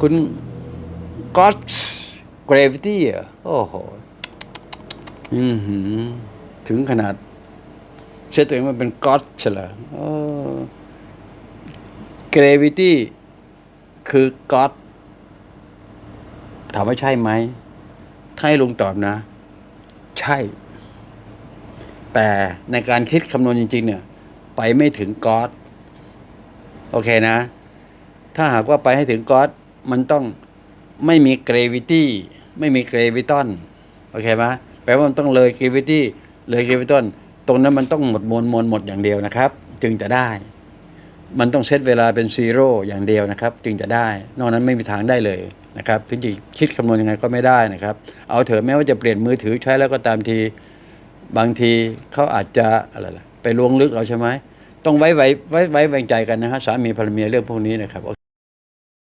คุณ God gravity อะโอ้โหอือหือถึงขนาดเชื่อตัวเองว่าเป็น God ใช่เหรอเออ gravity คือ God ถามว่าใช่ไหมถ้าให้ลุงตอบนะ ใช่ แต่ในการคิดคำนวณจริง ๆ เนี่ย ไปไม่ถึงก๊อดโอเคนะ ถ้าหากว่าไปให้ถึงก๊อดมันต้องไม่มีเกรวิตี้ไม่มีเกรวิตอนโอเคไหมแปลว่ามันต้องเลยเกรวิตี้เลยเกรวิตอนตรงนั้นมันต้องหมดมวลมวลหมดอย่างเดียวนะครับ จึงจะได้ มันต้องเซตเวลาเป็นซีโร่อย่างเดียวนะครับ จึงจะได้ นอกนั้นไม่มีทางได้เลยนะครับถึงจะคิดคำนวณยังไงก็ไม่ได้นะครับ เอาเถอะแม้ว่าจะเปลี่ยนมือถือใช้แล้วก็ตามทีบางทีเขาอาจจะอะไรล่ะไปลวงลึกเราใช่ไหมต้องไว้ไว้ไว้ไว้วางใจกันนะฮะสามีภรรยาเรื่องพวกนี้นะครับ